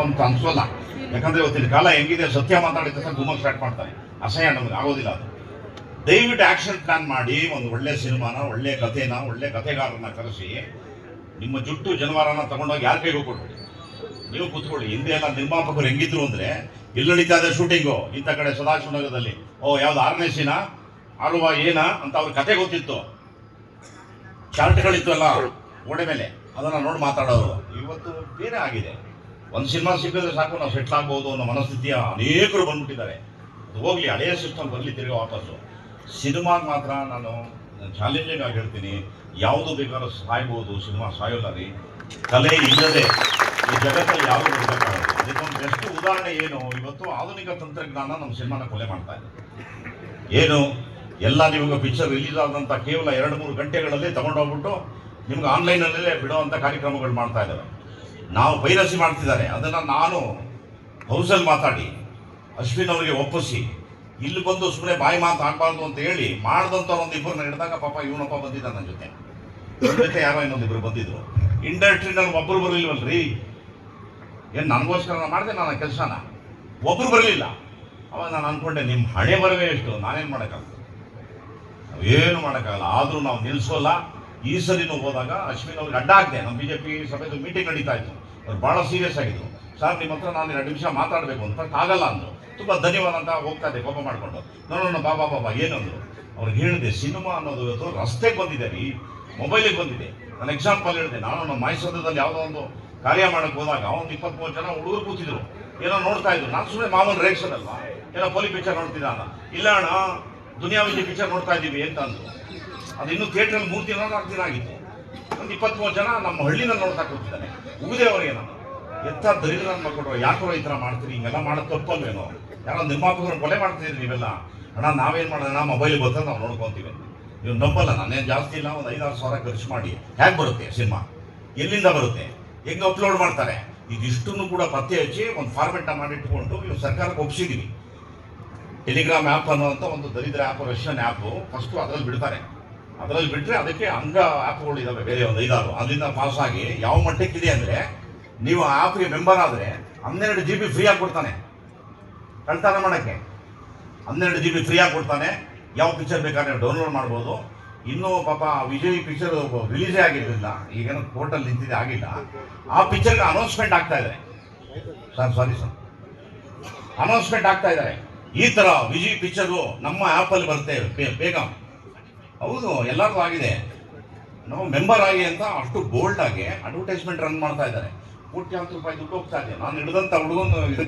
ಅಂತ ಅನ್ಸೋಲ್ಲ ಯಾಕಂದ್ರೆ ಇವತ್ತಿನ ಕಾಲ ಹೆಂಗಿದೆ, ಸತ್ಯ ಮಾತಾಡಿದ ತಕ್ಷಣ ಸ್ಟಾರ್ಟ್ ಮಾಡ್ತಾರೆ. ಅಸಹ್ಯ ನಮಗೆ, ಆಗೋದಿಲ್ಲ ಅದು. ದಯವಿಟ್ಟು ಆಕ್ಷನ್ ಪ್ಲಾನ್ ಮಾಡಿ, ಒಂದು ಒಳ್ಳೆ ಸಿನಿಮಾನ ಒಳ್ಳೆ ಕಥೆನ, ಒಳ್ಳೆ ಕಥೆಗಾರನ ಕರೆಸಿ, ನಿಮ್ಮ ಜುಟ್ಟು ಜನವಾರನ ತಗೊಂಡೋಗಿ ಯಾರ ಕೈಗೂ ಕೊಡ್ಬೇಡಿ ನೀವು ಕೂತ್ಕೊಳ್ಳಿ. ಹಿಂದೆ ಎಲ್ಲ ನಿರ್ಮಾಪಕರು ಹೆಂಗಿದ್ರು ಅಂದ್ರೆ ಇಲ್ಲಿ ನಡೀತಾ ಇದೆ ಶೂಟಿಂಗು ಇಂಥ ಕಡೆ ಸದಾಶಿವನಗರದಲ್ಲಿ, ಓ, ಯಾವ್ದು ಆರನೇ ಸೀನಾ ಆಳುವ ಏನ ಅಂತ ಅವ್ರ ಕತೆ ಗೊತ್ತಿತ್ತು. ಚಾರ್ಟ್ಗಳಿತ್ತು ಅಲ್ಲ ಗೋಡೆ ಮೇಲೆ. ಅದನ್ನ ನೋಡಿ ಮಾತಾಡೋರು. ಇವತ್ತು ಬೇರೆ ಆಗಿದೆ. ಒಂದು ಸಿನಿಮಾ ಸಿಕ್ಕಿದ್ರೆ ಸಾಕು, ನಾವು ಸೆಟ್ಲ್ ಆಗ್ಬೋದು ಅನ್ನೋ ಮನಸ್ಥಿತಿಯ ಅನೇಕರು ಬಂದ್ಬಿಟ್ಟಿದ್ದಾರೆ. ಅದು ಹೋಗಲಿ ಹಳೆಯ ಸಿಸ್ಟಮ್ ಬರಲಿ, ತಿರುಗಿ ವಾಪಸ್ಸು. ಸಿನಿಮಾಗೆ ಮಾತ್ರ ನಾನು ಚಾಲೆಂಜಿಂಗ್ ಆಗಿ ಹೇಳ್ತೀನಿ. ಯಾವುದು ಬೇಕಾದ್ರೂ ಸಾಯ್ಬೋದು, ಸಿನಿಮಾ ಸಾಯೋಲ್ಲ ರೀ ಕಲೆ ಇಲ್ಲದೆ ಈ ಜಗತ್ತಲ್ಲಿ ಯಾವುದು ಬರಬೇಕಾಗುತ್ತೆ ಇದಕ್ಕೊಂದು ಬೆಸ್ಟ್ ಉದಾಹರಣೆ ಏನು? ಇವತ್ತು ಆಧುನಿಕ ತಂತ್ರಜ್ಞಾನ ನಮ್ಮ ಸಿನಿಮಾನ ಕೊಲೆ ಮಾಡ್ತಾ ಇದೆ. ಏನು? ಎಲ್ಲ ನಿಮಗೆ ಪಿಕ್ಚರ್ ರಿಲೀಸ್ ಆದಂಥ ಕೇವಲ ಎರಡು ಮೂರು ಗಂಟೆಗಳಲ್ಲಿ ತಗೊಂಡೋಗ್ಬಿಟ್ಟು ನಿಮ್ಗೆ ಆನ್ಲೈನಲ್ಲೇ ಬಿಡುವಂಥ ಕಾರ್ಯಕ್ರಮಗಳು ಮಾಡ್ತಾ ಇದ್ದಾವೆ ನಾವು ಪೈರಸಿ ಮಾಡ್ತಿದ್ದಾರೆ. ಅದನ್ನು ನಾನು ಹೌಸಲ್ಲಿ ಮಾತಾಡಿ, ಅಶ್ವಿನ್ ಅವರಿಗೆ ಒಪ್ಪಿಸಿ, ಇಲ್ಲಿ ಬಂದು ಸುಮ್ಮನೆ ಬಾಯಿ ಮಾತು ಆಗಬಾರ್ದು ಅಂತ ಹೇಳಿ ಮಾಡ್ದಂಥವ್ರು ಒಂದು ಇಬ್ಬರನ್ನ ಹಿಡಿದಾಗ ಪಾಪ ಇವನಪ್ಪ ಬಂದಿದ್ದ ನನ್ನ ಜೊತೆ. ಜೊತೆ ಯಾರೋ ಇನ್ನೊಂದಿಬ್ರು ಬಂದಿದ್ರು. ಇಂಡಸ್ಟ್ರಿನಲ್ಲಿ ಒಬ್ಬರು ಬರಲಿಲ್ವಲ್ರಿ? ಏನು ನನಗೋಸ್ಕರ ನಾನು ಮಾಡಿದೆ ನನ್ನ ಕೆಲಸನ? ಒಬ್ಬರು ಬರಲಿಲ್ಲ. ಅವಾಗ ನಾನು ಅಂದ್ಕೊಂಡೆ ನಿಮ್ಮ ಹಣೆ ಬರವೇ ಎಷ್ಟು? ನಾನೇನು ಮಾಡೋಕ್ಕಾಗಲ್ಲ ನಾವೇನು ಮಾಡೋಕ್ಕಾಗಲ್ಲ. ಆದರೂ ನಾವು ನಿಲ್ಲಿಸೋಲ್ಲ ಈ ಸರಿನೂ ಹೋದಾಗ ಅಶ್ವಿನ್ ಅವ್ರಿಗೆ ಅಡ್ಡ ಆಗಿದೆ. ನಮ್ಮ ಬಿ ಜೆ ಪಿ ಸಭೆದು ಮೀಟಿಂಗ್ ನಡೀತಾ ಇತ್ತು. ಅವ್ರು ಭಾಳ ಸೀರಿಯಸ್ ಆಗಿದ್ರು. ಸರ್, ನಿಮ್ಮ ಹತ್ರ ನಾನು ಎರಡು ನಿಮಿಷ ಮಾತಾಡಬೇಕು ಅಂತ ಆಗಲ್ಲ ಅಂದರು. ತುಂಬ ಧನ್ಯವಾದ ಅಂತ ಹೋಗ್ತಾ ಇದ್ದೆ, ಕೋಪ ಮಾಡಿಕೊಂಡು. ನೋಡೋಣ ಬಾಬಾ ಬಾಬಾ ಏನಂದರು ಅವ್ರಿಗೆ ಹೇಳಿದೆ, ಸಿನಿಮಾ ಅನ್ನೋದು ಇವತ್ತು ರಸ್ತೆಗೆ ಬಂದಿದೆ ರೀ. ಮೊಬೈಲಿಗೆ ಬಂದಿದೆ. ನಾನು ಎಕ್ಸಾಂಪಲ್ ಹೇಳಿದೆ. ನಾನು ನಮ್ಮ ಮೈಸೂರದಲ್ಲಿ ಯಾವುದೋ ಒಂದು ಕಾರ್ಯ ಮಾಡಕ್ಕೆ ಹೋದಾಗ ಒಂದು ಇಪ್ಪತ್ತ್ಮೂರು ಜನ ಹುಡುಗರು ಕೂತಿದ್ರು. ಏನೋ ನೋಡ್ತಾ ಇದ್ರು. ನಾನು ಸುಮ್ಮನೆ ಮಾಮೂಲು ಅಲ್ವಾ? ಏನೋ ಪೊಲಿ ಪಿಕ್ಚರ್ ನೋಡ್ತಿದ್ದ ಇಲ್ಲ ಅಣ್ಣ ದುನಿಯಾ ವಿಜಯ್ ಪಿಕ್ಚರ್ ನೋಡ್ತಾ ಇದ್ದೀವಿ, ಅಂತ ಅಂದ್ರು. ಅದು ಇನ್ನೂ ಥಿಯೇಟ್ರಲ್ಲಿ ಮೂರು ದಿನ ನಾಲ್ಕು ದಿನ ಆಗಿತ್ತು. ಒಂದು ಇಪ್ಪತ್ಮೂರು ಜನ ನಮ್ಮ ಹಳ್ಳಿನ ನೋಡ್ತಾ ಕೂತಿದ್ದಾನೆ ಅವರಿಗೆ ನಾನು ಎತ್ತ ದರಿದ್ರ ಮಕ್ಕಳು ಯಾಕೋ ಈ ಥರ ಮಾಡ್ತೀರಿ? ಹಿಂಗೆಲ್ಲ ಮಾಡೋದು ತಪ್ಪಲ್ವೇನೋ? ಯಾರೋ ನಿರ್ಮಾಪಕರು ಕೊಲೆ ಮಾಡ್ತೀರಿ ನೀವೆಲ್ಲ. ಅಣ್ಣ, ನಾವೇನು ಮಾಡೋಣ ಮೊಬೈಲ್ ಬರ್ತದೆ ನಾವು ನೋಡ್ಕೊತೀವಿ. ನೀವು ನಂಬಲ್ಲ, ನಾನೇನು ಜಾಸ್ತಿ ಇಲ್ಲ, ಒಂದು ಐದಾರು ಸಾವಿರ ಖರ್ಚು ಮಾಡಿ. ಹೇಗೆ ಬರುತ್ತೆ ಸಿನಿಮಾ? ಎಲ್ಲಿಂದ ಬರುತ್ತೆ? ಹೆಂಗೆ ಅಪ್ಲೋಡ್ ಮಾಡ್ತಾರೆ? ಇದಿಷ್ಟನ್ನು ಕೂಡ ಪತ್ತೆ ಹಚ್ಚಿ ಒಂದು ಫಾರ್ಮೆಟ್ನ ಮಾಡಿಟ್ಕೊಂಡು ಇವು ಸರ್ಕಾರಕ್ಕೆ ಒಪ್ಸಿದೀವಿ. ಟೆಲಿಗ್ರಾಮ್ ಆ್ಯಪ್ ಅನ್ನುವಂಥ ಒಂದು ದರಿದ್ರ ಆ್ಯಪ್ ರಷ್ಯನ್ ಆ್ಯಪು ಫಸ್ಟು ಅದರಲ್ಲಿ ಬಿಡ್ತಾರೆ. ಅದರಲ್ಲಿ ಬಿಟ್ಟರೆ ಅದಕ್ಕೆ ಅಂಗ ಆ್ಯಪ್ಗಳು ಇದಾವೆ, ಬೇರೆ ಒಂದು ಐದಾರು. ಅದರಿಂದ ಪಾಸ್ ಆಗಿ ಯಾವ ಮಟ್ಟಕ್ಕಿದೆ ಅಂದರೆ, ನೀವು ಆ್ಯಪ್ಗೆ ಮೆಂಬರ್ ಆದರೆ ಹನ್ನೆರಡು ಜಿ ಬಿ ಫ್ರೀಯಾಗಿ ಕೊಡ್ತಾನೆ. ಕಳ್ತನ ಮಾಡೋಕ್ಕೆ. ಹನ್ನೆರಡು ಜಿ ಬಿ ಫ್ರೀಯಾಗಿ ಕೊಡ್ತಾನೆ. ಯಾವ ಪಿಕ್ಚರ್ ಬೇಕಾದ್ರೆ ಡೌನ್ಲೋಡ್ ಮಾಡ್ಬೋದು. ಇನ್ನೂ ಪಾಪ ವಿಜಯ್ ಪಿಕ್ಚರ್ ರಿಲೀಸೇ ಆಗಿರಲಿಲ್ಲ ಈಗೇನೋ ಕೋರ್ಟಲ್ಲಿ ನಿಂತಿದೆ, ಆಗಿಲ್ಲ. ಆ ಪಿಕ್ಚರ್ಗೆ ಅನೌನ್ಸ್ಮೆಂಟ್ ಆಗ್ತಾ ಇದೆ ಸರ್ ಸಾರಿ ಸರ್ ಅನೌನ್ಸ್ಮೆಂಟ್ ಆಗ್ತಾ ಇದ್ದಾರೆ ಈ ಥರ ವಿಜಯ್ ಪಿಕ್ಚರು ನಮ್ಮ ಆ್ಯಪಲ್ಲಿ ಬರುತ್ತೆ ಬೇ- ಬೇಗ ಹೌದು ಎಲ್ಲರಿಗೂ ಆಗಿದೆ. ನಾವು ಮೆಂಬರ್ ಆಗಿ ಅಂತ ಅಷ್ಟು ಬೋಲ್ಡ್ ಆಗಿ ಅಡ್ವರ್ಟೈಸ್ಮೆಂಟ್ ರನ್ ಮಾಡ್ತಾ ಇದ್ದಾರೆ. ಕೋಟ್ಯಾಂತರ ರೂಪಾಯಿ ದುಡ್ಡು ಹೋಗ್ತಾ ಇದೆ. ನಾನು ಹಿಡಿದಂಥ ಹುಡುಗನು ಇದು